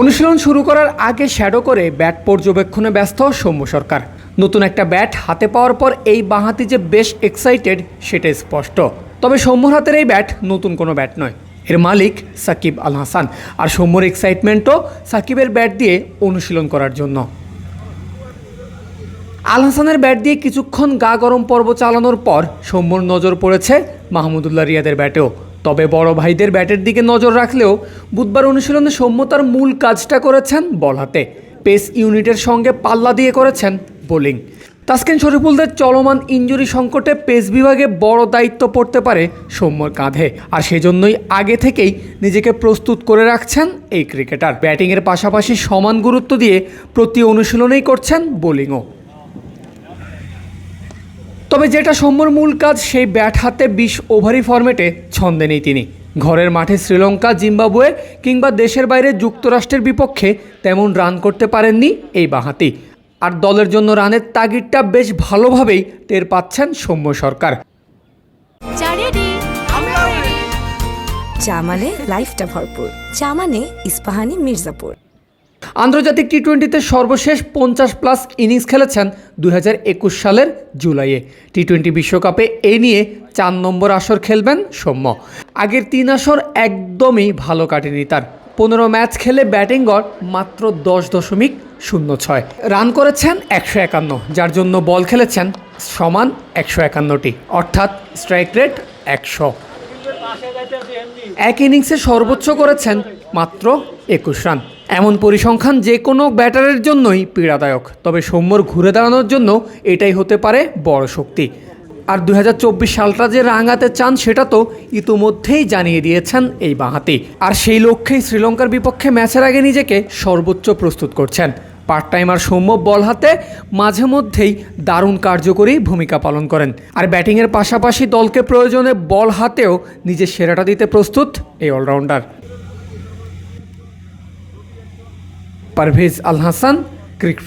অনুশীলন শুরু করার আগে শ্যাডো করে ব্যাট পর্যবেক্ষণে ব্যস্ত সৌম্য সরকার। নতুন একটা ব্যাট হাতে পাওয়ার পর এই বাঁহাতি যে বেশ এক্সাইটেড সেটা স্পষ্ট। তবে সৌম্যর হাতের এই ব্যাট নতুন কোনো ব্যাট নয়। এর মালিক সাকিব আল হাসান। আর সৌম্যর এক্সাইটমেন্টও সাকিবের ব্যাট দিয়ে অনুশীলন করার জন্য। আল হাসানের ব্যাট দিয়ে কিছুক্ষণ গা গরম পর্ব চালানোর পর সৌম্যর নজর পড়েছে মাহমুদুল্লাহ রিয়াদের ব্যাটেও তবে বড় ভাইদের ব্যাটের দিকে নজর রাখলেও বুধবার অনুশীলনে সৌম্য তার মূল কাজটা করেছেন বল হাতে। পেস ইউনিটের সঙ্গে পাল্লা দিয়ে করেছেন বোলিং। তাসকিন শরীফুলদের চলমান ইঞ্জুরি সংকটে পেস বিভাগে বড় দায়িত্ব পড়তে পারে সৌম্যর কাঁধে। আর সেজন্যই আগে থেকেই নিজেকে প্রস্তুত করে রাখছেন এই ক্রিকেটার। ব্যাটিংয়ের পাশাপাশি সমান গুরুত্ব দিয়ে প্রতি অনুশীলনেই করছেন বোলিংও। তবে যেটা সৌম্যর মূল কাজ সেই ব্যাট হাতে বিশ ওভারি ফরম্যাটে ছন্দে নেই তিনি। ঘরের মাঠে শ্রীলঙ্কা জিম্বাবুয়ে কিংবা দেশের বাইরে যুক্তরাষ্ট্রের বিপক্ষে তেমন রান করতে পারেননি এই বাঁহাতি। আর দলের জন্য রানের তাগিদটা বেশ ভালোভাবেই টের পাচ্ছেন সৌম্য সরকার। চা মানে লাইফটা ভরপুর। চা মানে ইস্পাহানি মির্জাপুর। আন্তর্জাতিক টি টোয়েন্টিতে সর্বশেষ পঞ্চাশ প্লাস ইনিংস খেলেছেন দুই হাজার একুশ সালের জুলাইয়ে। টি টোয়েন্টি বিশ্বকাপে এ নিয়ে চার নম্বর আসর খেলবেন সৌম্য। আগের তিন আসর একদমই ভালো কাটেনি তার। পনেরো ম্যাচ খেলে ব্যাটিং গড় মাত্র দশ দশমিক শূন্য ছয়। রান করেছেন একশো একান্ন, যার জন্য বল খেলেছেন সমান একশো একান্নটি, অর্থাৎ স্ট্রাইক রেট একশো। এক ইনিংসে সর্বোচ্চ করেছেন মাত্র একুশ রান। এমন পরিসংখ্যান যে কোনো ব্যাটারের জন্যই পীড়াদায়ক, তবে সৌম্যর ঘুরে দাঁড়ানোর জন্য এটাই হতে পারে বড় শক্তি। আর দু হাজার চব্বিশ সালটা যে রাঙাতে চান সেটা তো ইতোমধ্যেই জানিয়ে দিয়েছেন এই বাঁহাতি। আর সেই লক্ষ্যেই শ্রীলঙ্কার বিপক্ষে ম্যাচের আগে নিজেকে সর্বোচ্চ প্রস্তুত করছেন। পার্ট টাইমার সৌম্য বল হাতে মাঝে মধ্যেই দারুণ কার্যকরী ভূমিকা পালন করেন। আর ব্যাটিংয়ের পাশাপাশি দলকে প্রয়োজনে বল হাতেও নিজের সেরাটা দিতে প্রস্তুত এই অলরাউন্ডার। পারভেজ আল হাসান ক্রিক